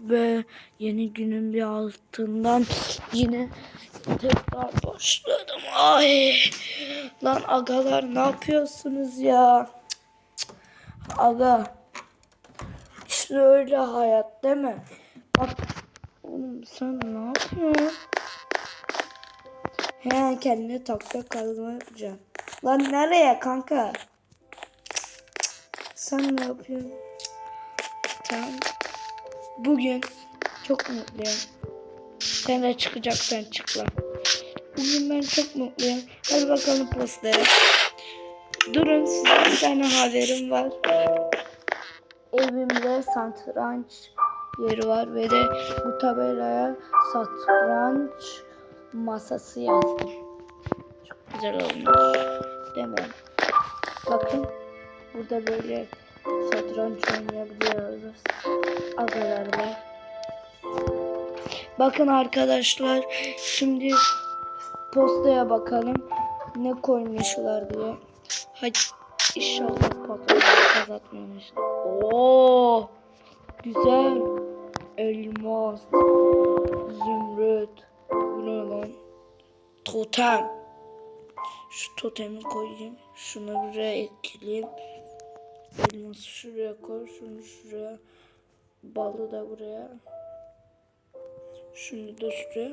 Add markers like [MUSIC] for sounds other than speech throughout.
be yeni günün bir altından yine tekrar başladım. Ay lan agalar ne yapıyorsunuz ya? Aga işte öyle hayat değil mi? Bak oğlum sen ne yapıyorsun? He kendine takla kazma yapacaksın. Lan nereye kanka? Sen ne yapıyorsun? Tamam. Bugün çok mutluyum. Sen de çıkacaksan çık. Bugün ben çok mutluyum. Hadi bakalım postaya. Durun size bir tane haberim var. Evimde satranç yeri var ve de bu tabelaya satranç masası yazdım. Çok güzel olmuş. Mi? Bakın burada böyle satranç oynayabiliyoruz. Agalarla. Bakın arkadaşlar şimdi postaya bakalım ne koymuşlar diye. Hadi inşallah patron kazatmamıştır. Oo güzel elmas zümrüt bu ne lan totem şu totemi koyayım şunu buraya ekleyeyim elması şuraya koy şunu şuraya. Balı da buraya. Şunu da şuraya.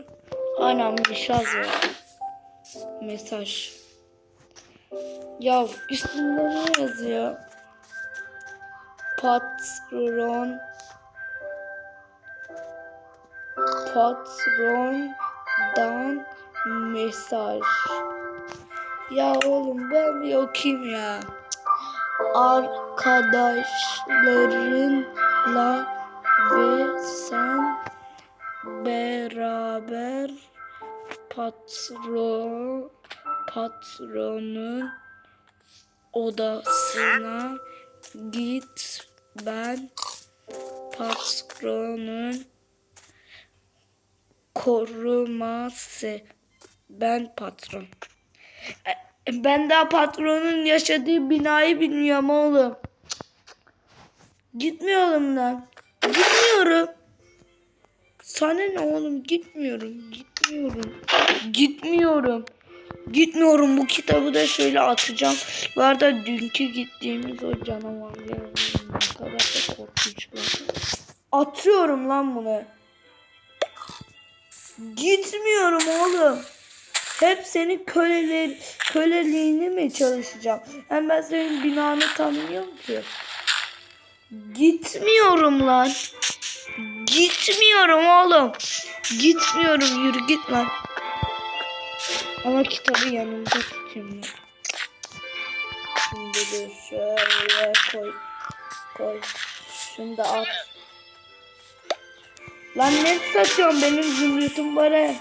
Anam mesaj var. Mesaj. Ya üstünde ne yazıyor. Patron. Patrondan mesaj. Ya oğlum ben bir okuyayım ya. Arkadaşlarınla ve sen beraber patron patronun odasına git ben patronun koruması. Ben patron. Ben daha patronun yaşadığı binayı bilmiyorum oğlum. Gitmiyorum lan. Gitmiyorum. Sana ne oğlum gitmiyorum. Gitmiyorum. Gitmiyorum. Gitmiyorum. Bu kitabı da şöyle atacağım. Bu arada dünkü gittiğimiz o canavarlar ne kadar da korkunçlar. Atıyorum lan bunu. Gitmiyorum oğlum. Hep senin köleler, köleliğini mi çalışacağım? Hem ben senin binanı tanımıyorum ki. Gitmiyorum lan. Gitmiyorum oğlum. Gitmiyorum yürü git lan. Ama kitabı yanımda tutayım ya. Şimdi de şöyle koy. Koy. Şunu da at. Lan ne satıyorsun benim zümrütüm bana?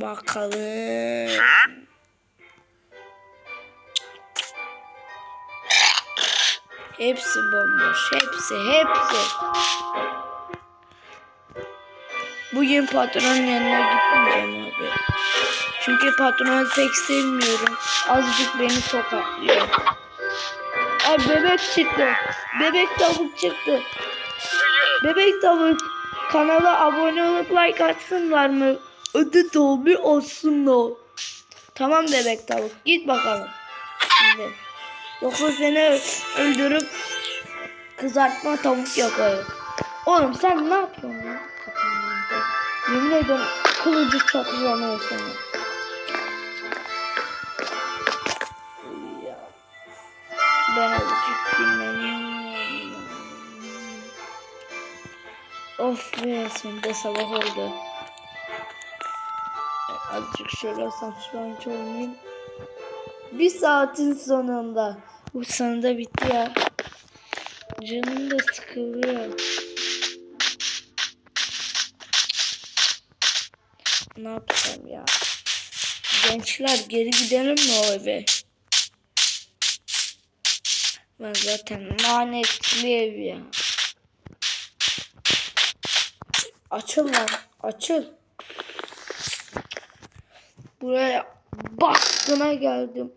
Bakalım. Hepsi bomboş. Hepsi, hepsi. Bugün patronun yanına gitmeyeceğim abi. Çünkü patronu pek sevmiyorum. Azıcık beni tokatlıyor. Ay bebek çıktı. Bebek tavuk çıktı. Bebek tavuk kanala abone olup like atsınlar mı? Ödü tabi olsunlar. Tamam bebek tavuk git bakalım. Şimdi. Yoksa seni öldürüp kızartma tavuk yaparım. Oğlum sen ne yapıyorsun önünde. Yemin ederim kılıcı. Uy ya. Ben azıcık dinleneyim. Of be sonunda sabah oldu. Azıcık şöyle satranç oynayayım. Bir saatin sonunda. Bu sonunda bitti ya. Canım da sıkılıyor. Ne yapacağım ya? Gençler geri gidelim mi o eve? Ben zaten lanetli ev ya. Açıl lan. Açıl. Buraya baskına geldim.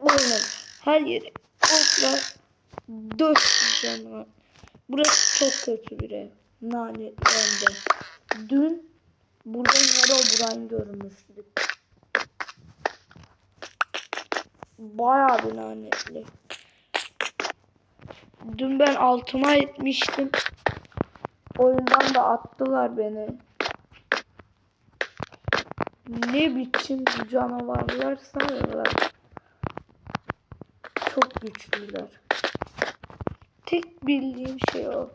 Oğlum her yeri okla döşeceğim. Burası çok kötü bir ev. Lanetlendi. Dün burada Herobrine görmüştük. Bayağı bir lanetli. Dün ben altıma etmiştim. Oyundan da attılar beni. Ne biçim canavarlar sayıyorlar. Çok güçlüler. Tek bildiğim şey o.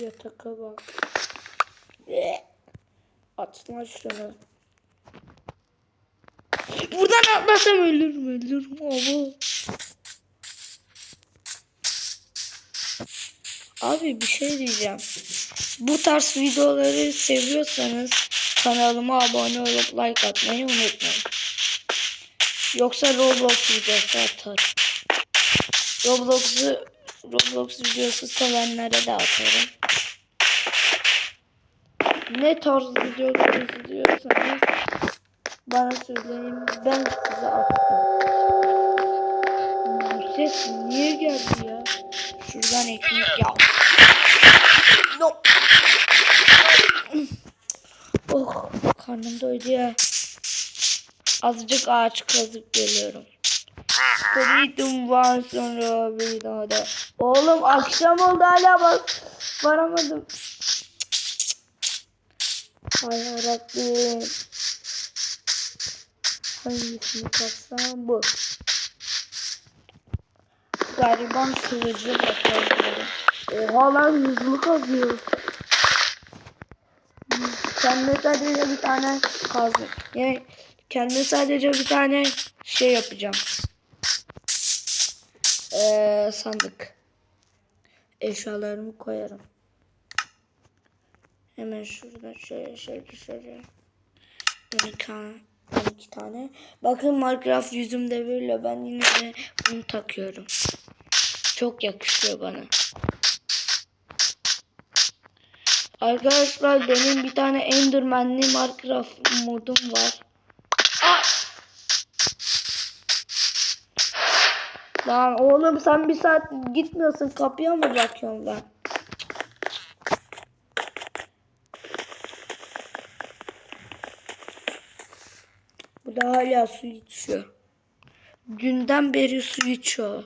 Yataka bak. Atma şunu. Buradan atlasam ölürüm ölürüm ama. Abi bir şey diyeceğim. Bu tarz videoları seviyorsanız kanalıma abone olup like atmayı unutmayın. Yoksa Roblox videosu atarım. Roblox'u Roblox videosu sevenlere de atarım. Ne tarz videolar izliyorsanız bana söyleyin ben size atayım. Bu ses niye geldi ya? Şuradan ekmek ya. Yok. Oh karnım doydu ya. Azıcık ağaç kazıp geliyorum. Freedom var sonra bir daha da. Oğlum akşam oldu hala bak. Varamadım. Hay yarabbim. Hangisini katsam bu. Gariban kılıcı bakalım. Oha lan hızlı kazıyor. Kendime sadece bir tane kazdım. Yani kendime sadece bir tane şey yapacağım. Ee, sandık. Eşyalarımı koyarım. Hemen şuradan şöyle şöyle şöyle. 12 tane. 12 tane. Bakın Minecraft yüzümde böyle. Ben yine de bunu takıyorum. Çok yakışıyor bana. Arkadaşlar benim bir tane Enderman'li Minecraft modum var. Aa! Lan oğlum sen bir saat gitmiyorsun kapıya mı bakıyorsun lan? Bu da hala su içiyor. Dünden beri su içiyor.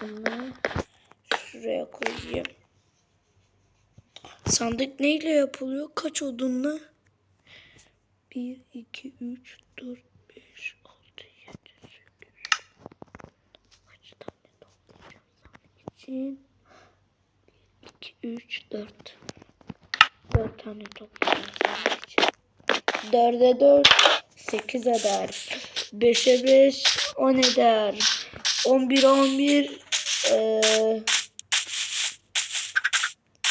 Bunu şuraya koyayım. Sandık neyle yapılıyor? Kaç odunla? 1, 2, 3, 4, 5, 6, 7, 8. Kaç tane toplayacağım sandık için? 2, 3, 4. 4 tane toplayacağım sandık için. 4'e 4, 8 eder. 5'e 5, 10 eder. 11, 11, eee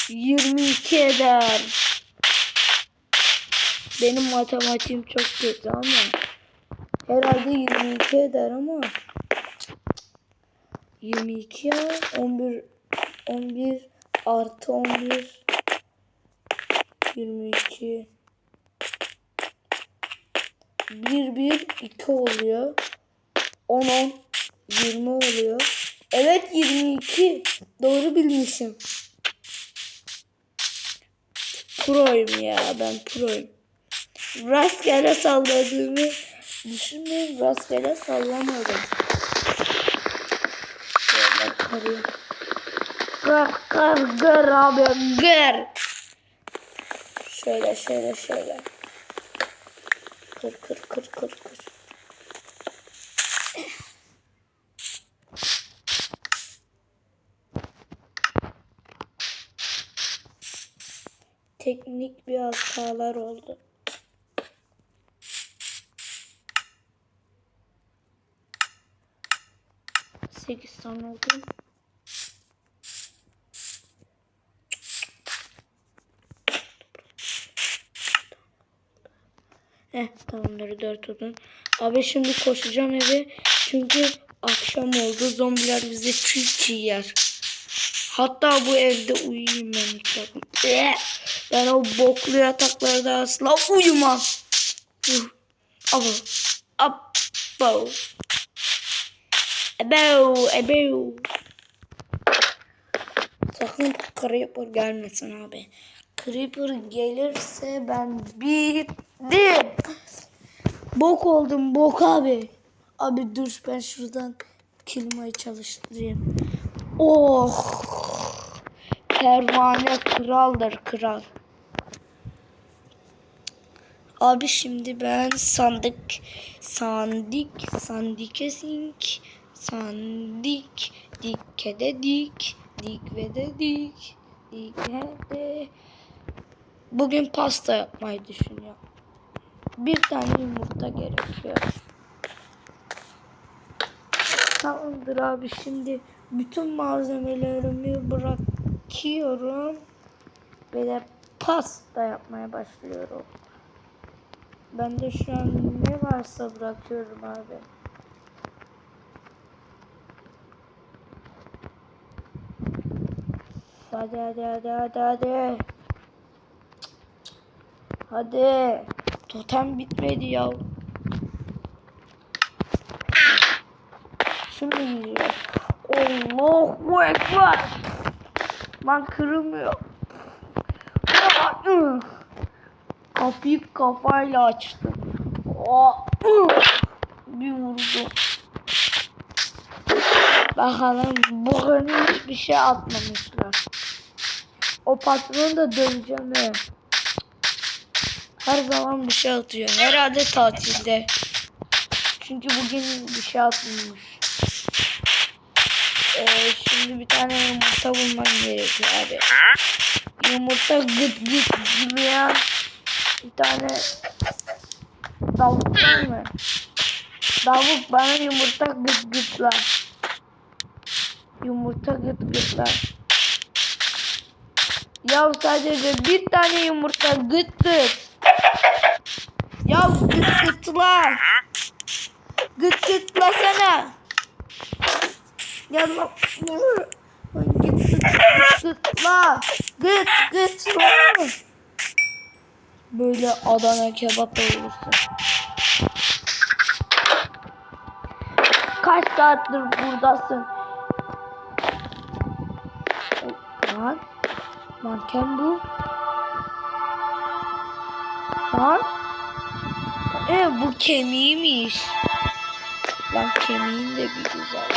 22 eder. Benim matematiğim çok kötü ama herhalde 22 eder ama 22 ya 11 11 artı 11 22 1 1 2 oluyor. 10 10 20 oluyor. Evet 22 doğru bilmişim. Proyum ya ben proyum. Rastgele salladığımı düşünmeyin rastgele sallamadım. Şöyle kırayım. Kır kır kır abi kır. Şöyle şöyle şöyle. Kır kır kır kır kır. Teknik bir hatalar oldu. Sekiz tane oldu. Heh tamamdır dört odun. Abi şimdi koşacağım eve. Çünkü akşam oldu. Zombiler bizi çiğ çiğ yer. Hatta bu evde uyuyayım ben Ben o boklu yataklarda asla uyumam. Abo. Abo. Ebo. Ebo. Sakın Creeper gelmesin abi. Creeper gelirse ben bittim. Bok oldum bok abi. Abi dur ben şuradan klimayı çalıştırayım. Oh. Pervane kraldır kral. Abi şimdi ben sandık sandık sandike sink sandik dikke de dik dik ve de dik dik ve de bugün pasta yapmayı düşünüyorum. Bir tane yumurta gerekiyor. Tamamdır abi şimdi bütün malzemelerimi bırakıyorum ve de pasta yapmaya başlıyorum. Ben de şu an ne varsa bırakıyorum abi. Hadi hadi hadi hadi hadi. Hadi. Totem bitmedi ya. Şimdi gidiyor. Allahu Ekber. Lan kırılmıyor. Kapıyı kafayla açtım. Bir vurdu. Bakalım bugün hiçbir şey atmamışlar. O patronu da döveceğim he. Her zaman bir şey atıyor. Herhalde tatilde. Çünkü bugün bir şey atmamış. Ee, şimdi bir tane yumurta bulmam gerekiyor abi. Yumurta gıt gıt gülüyen bir tane tavuk var mı? Tavuk bana yumurta gıt gıtlar. Yumurta gıt gıtlar. Ya sadece bir tane yumurta gıt gıt. Ya gıt gıtla. Gıt gıtlasana. Ya lan. Gıt gıt gıt gıtla. Gıt gıtla. Böyle Adana kebap olursun. Kaç saattir buradasın? Lan. Manken bu. Lan. E bu kemiğiymiş. Lan kemiğin de bir güzel.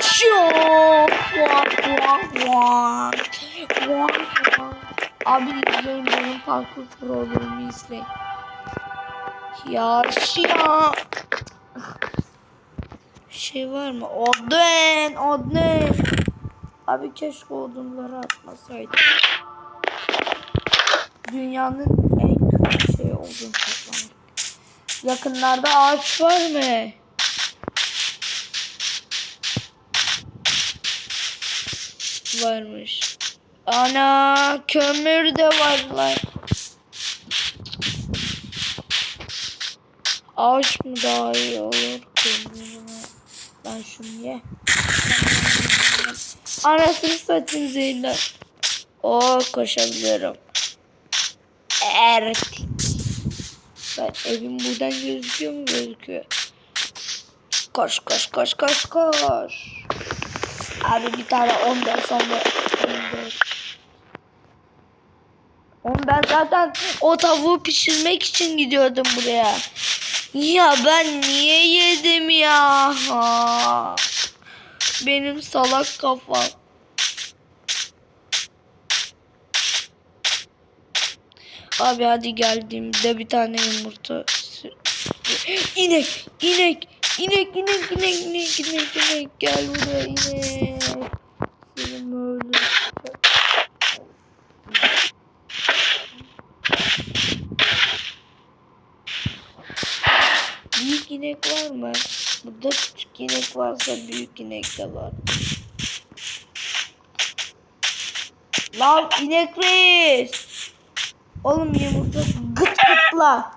Çok vak vak vak. Vak vak. Abi izleyin benim parkur programımı izleyin. Ya ya. Şey var mı? Odin, odin. Abi keşke odunları atmasaydı. Dünyanın en kötü şeyi odun toplamak. Yakınlarda ağaç var mı? Varmış. Ana kömür de var lan. Ağaç mı daha iyi olur? Kömür mü? Ben şunu ye. Anasını satayım zehirlen. Oo koşabiliyorum. Erkek. Ben evim buradan gözüküyor mu? Gözüküyor. Koş koş koş koş koş. Abi bir tane 15 15 14. Oğlum ben zaten o tavuğu pişirmek için gidiyordum buraya. Ya ben niye yedim ya? Ha. Benim salak kafam. Abi hadi geldiğimde bir tane yumurta. İnek, inek, inek, inek, inek, inek, inek, inek. Gel buraya inek. Seni öldüreceğim. Büyük inek var mı? Burada küçük inek varsa büyük inek de var. Lan inek reis. Oğlum yumurta gıt gıtla.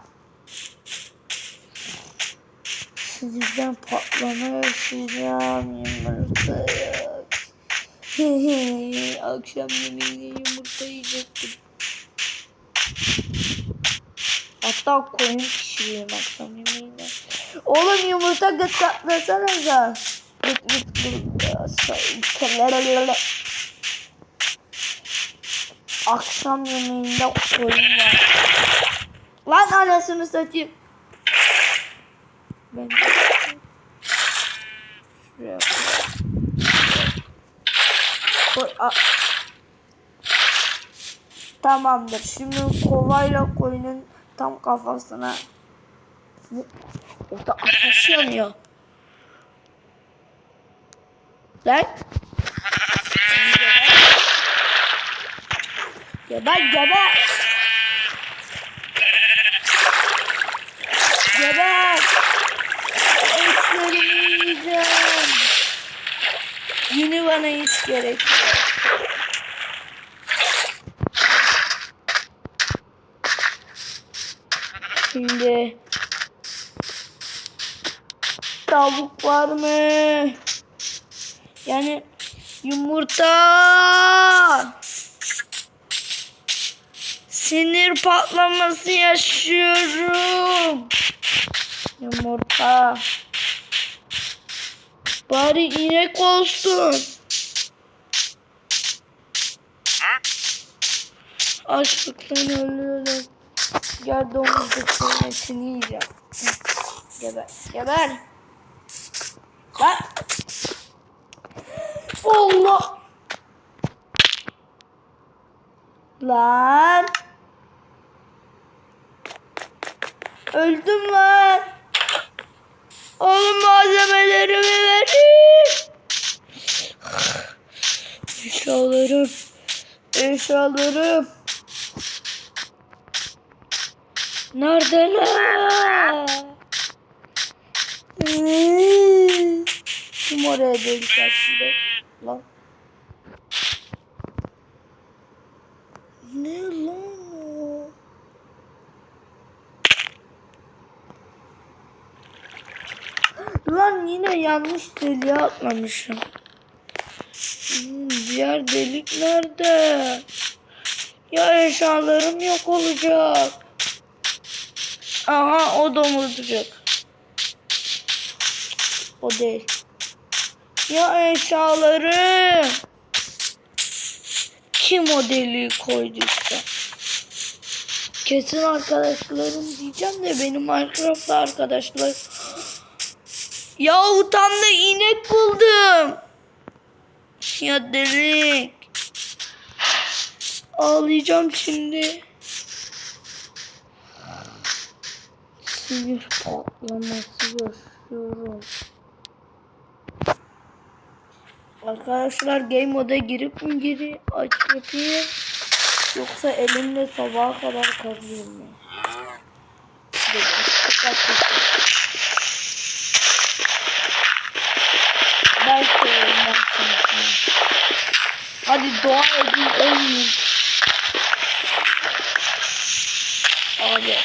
Sizden patlama yaşayacağım yumurta. Akşam yemeğine yumurta yiyecektim. Hatta koyun pişireyim akşam yemeğine. Oğlum yumurta gıt katlasanıza. Gıt gıt gıt. Akşam yemeğinde koyun var. Lan anasını satayım. Ben Tamamdır. Şimdi kovayla koyunun tam kafasına Orada ateş yanıyor. Lan. Geber geber. Geber. Etlerimi yiyeceğim. Yine bana hiç gerek yok. Şimdi tavuk var mı? Yani yumurta. Sinir patlaması yaşıyorum. Yumurta. Bari inek olsun. Açlıktan ölüyorum. Gel domuz etini yiyeceğim. Hı, Geber. Geber. Lan. Allah. Lan. Öldüm lan. Oğlum malzemelerimi verin. Eşyalarım. Eşyalarım. Neredeler? Hmm. Kim oraya delik şimdi? Lan. Ne lan o? Lan yine yanlış deliğe atlamışım. Hmm, diğer delik nerede? Ya eşyalarım yok olacak. Aha o domuzcuk. O değil. Ya eşyalarım. Kim o deliği koyduysa. Kesin arkadaşlarım diyeceğim de benim Minecraft'ta arkadaşlar. Ya utandı inek buldum. Ya delik. Ağlayacağım şimdi. Sinir patlaması yaşıyorum. Arkadaşlar game moda girip mi geri aç yapayım yoksa elimle sabaha kadar kazıyım mı? Dur, Belki ölmem. Hadi dua edin ölmeyin. Abi.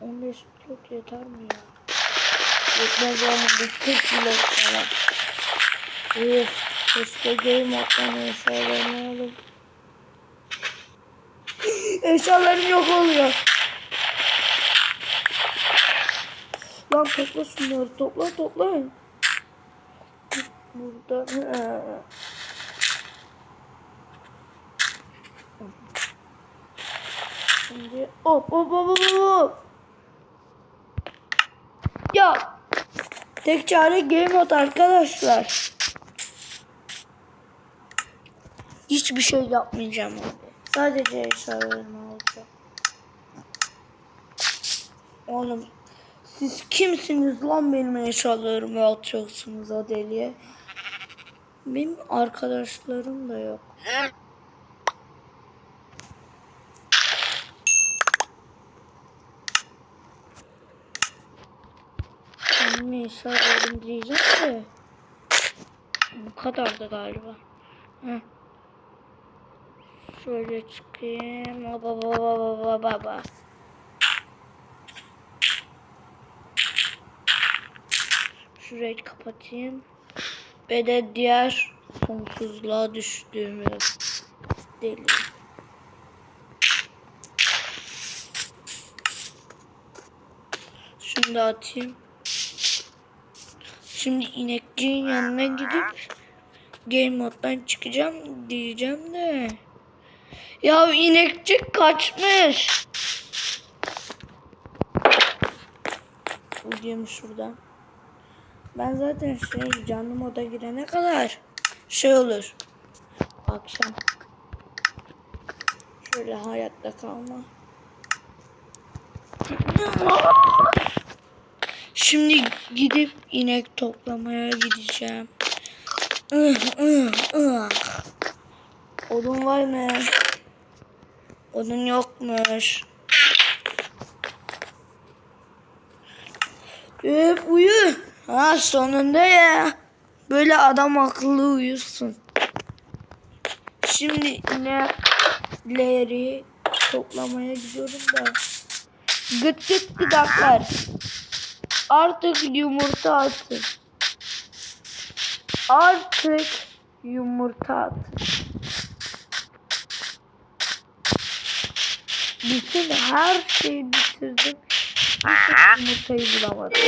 15 blok yeter mi ya? Yetmez ama bir 40 blok falan. Üf. Keşke game moddan eşyalarını alayım. [GASPS] Eşyalarım yok oluyor. Lan topla şunları topla topla. Burada. He. Şimdi hop hop hop hop hop. Ya tek çare game mode arkadaşlar. Hiçbir şey yapmayacağım abi. Sadece eşyalarımı alacağım. Oğlum siz kimsiniz lan benim eşyalarımı atacaksınız o deliye? Benim arkadaşlarım da yok. Benim eşyalarım diyeceğim de. Bu kadardı galiba. Heh. Şöyle çıkayım. Baba baba baba baba. Şurayı kapatayım. ve de diğer sonsuzluğa düştüğümüz deli. Şunu da atayım. Şimdi inekçinin yanına gidip game moddan çıkacağım diyeceğim de. Ya inekçik kaçmış. Gideyim şuradan. Ben zaten şey canlı moda girene kadar şey olur. Akşam. Şöyle hayatta kalma. Şimdi gidip inek toplamaya gideceğim. Odun var mı? Odun yokmuş. Üf uyu. Ha sonunda ya. Böyle adam akıllı uyusun. Şimdi inekleri toplamaya gidiyorum da. Gıt gıt gıdaklar. Artık yumurta atın. Artık yumurta atın. Bütün her şeyi bitirdim. Bir tek yumurtayı bulamadım.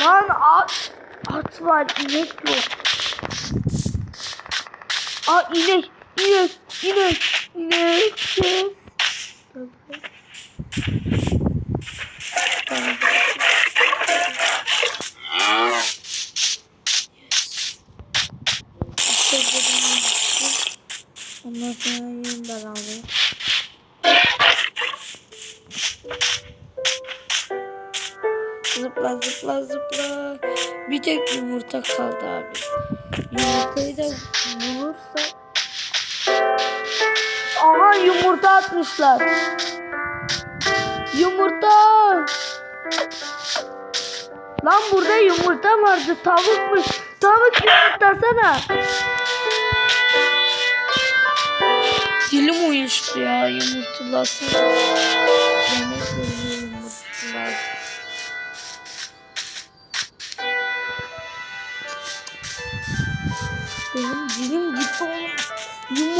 Lan at, at var inek yok. Aa inek, inek, inek, inek. Kes. Ondan sonra yeniden alayım. Zıpla zıpla zıpla. Bir tek yumurta kaldı abi. Yumurtayı da bulursak. Aha yumurta atmışlar. Yumurta. Lan burada yumurta vardı. Tavukmuş. Tavuk yumurtasana. Dilim uyuştu ya yumurtlasana. Yemek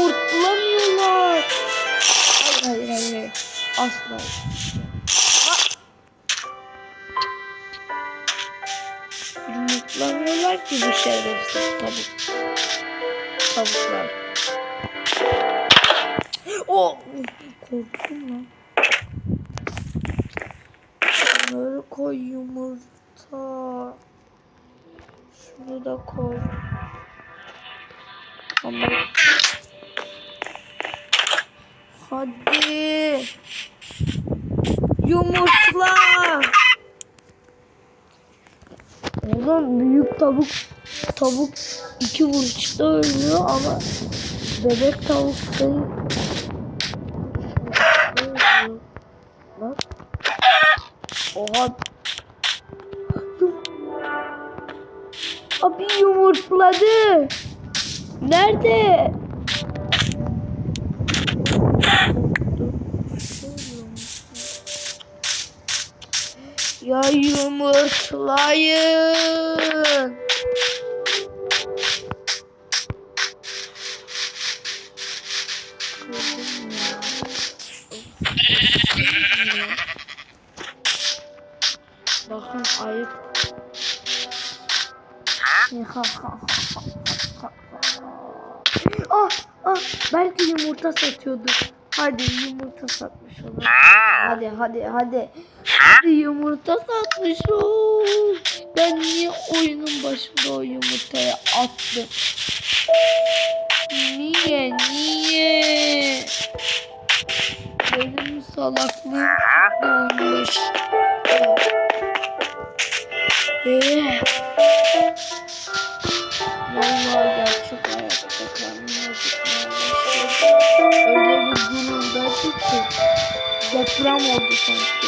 Yumurtlamıyorlar. Hayır hayır hayır. Asla. Yumurtlamıyorlar ki bu şerefsiz tavuk. Tavuklar. O korktum lan. Şunları koy yumurta. Şunu da koy. Ama Hadi. Yumurtla. Oğlum büyük tavuk tavuk iki vuruşta ölüyor ama bebek tavuk Bak. Oha. Abi yumurtladı. Nerede? Ya yumurtlayın. Bakın ayıp. ah, ah, belki yumurta satıyordu. Hadi yumurta satmış olur. Hadi hadi hadi. Yumurta satmış ol. Ben niye oyunun başında o yumurtaya attım? Niye niye? Benim salaklığım olmuş. Eh. Vallahi gerçek hayatta kendimi. Öyle bir gururdadı ki deprem oldu sanki.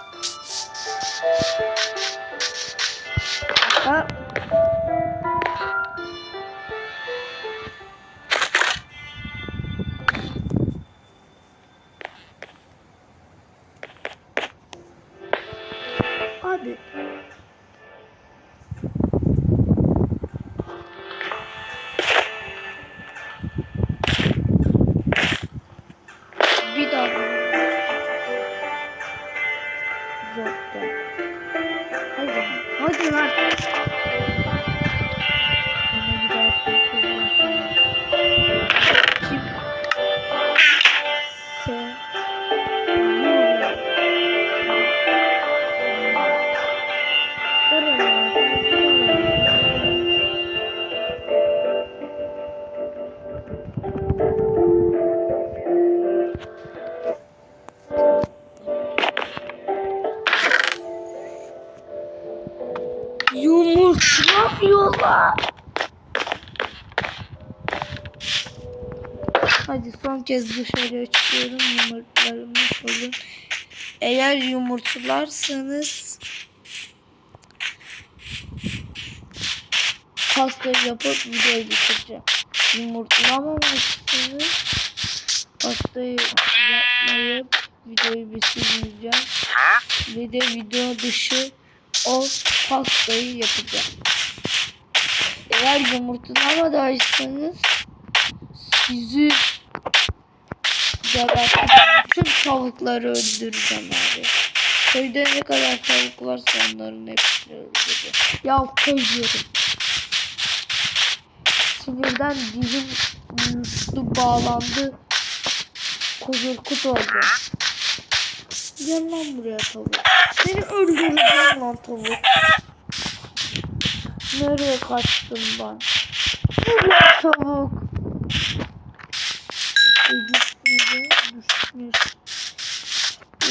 kez dışarıya çıkıyorum. Yumurtlarımı sorun. Eğer yumurtlarsanız pastayı yapıp videoyu bitireceğim. Yumurtlamamışsınız. Pastayı yapmayıp videoyu bitirmeyeceğim. Ve de video dışı o pastayı yapacağım. Eğer yumurtlamadıysanız sizi bütün tavukları öldüreceğim abi. Köyde ne kadar tavuk varsa onların hepsini öldüreceğim. Ya köy diyorum. Sinirden dilim uyuştu bağlandı. Kuzurkut oldu. Gel lan buraya tavuk. Seni öldüreceğim lan tavuk. Nereye kaçtın ben? Buraya tavuk.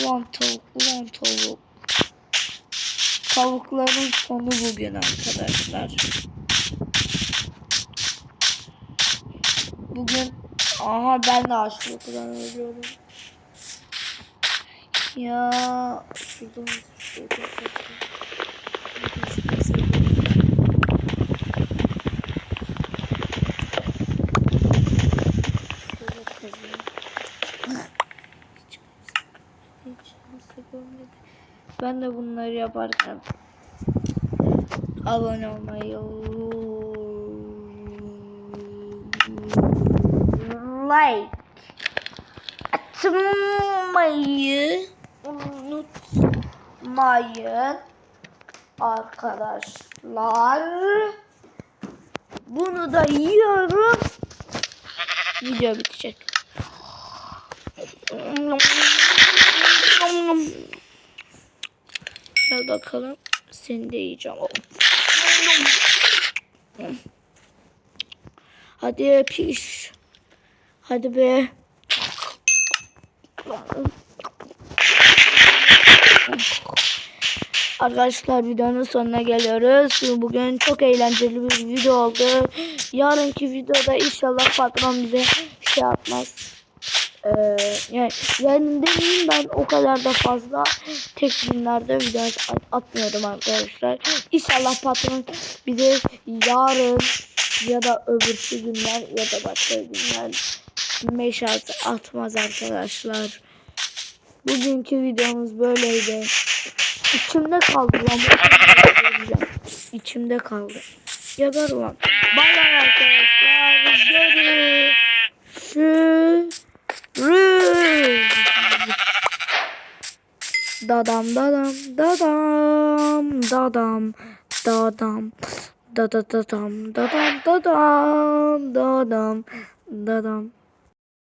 Ulan tavuk, ulan tavuk. Tavukların sonu bugün arkadaşlar. Bugün aha ben de açlıktan ölüyorum. Ya şuradan şuradan Şöyle kazayım. Hiç kimse- hiç kimse görmedi. Ben de bunları yaparken abone olmayı like atmayı unutmayın arkadaşlar. Bunu da yiyorum. Video bitecek. Gel bakalım. Seni de yiyeceğim. Hadi piş. Hadi be. Arkadaşlar videonun sonuna geliyoruz. Bugün çok eğlenceli bir video oldu. Yarınki videoda inşallah patron bize şey yapmaz. Ee, yani, yani demeyeyim ben o kadar da fazla tek günlerde video at- atmıyorum arkadaşlar. İnşallah patron bize yarın ya da öbürsü günler ya da başka günler meşat atmaz arkadaşlar. Bugünkü videomuz böyleydi. İçimde kaldı lan. İçimde kaldı. Geber ulan. Bay bay arkadaşlar. Görüşürüz. Dadam dadam dadam dadam dadam. Da da da dam dadam dadam dadam dadam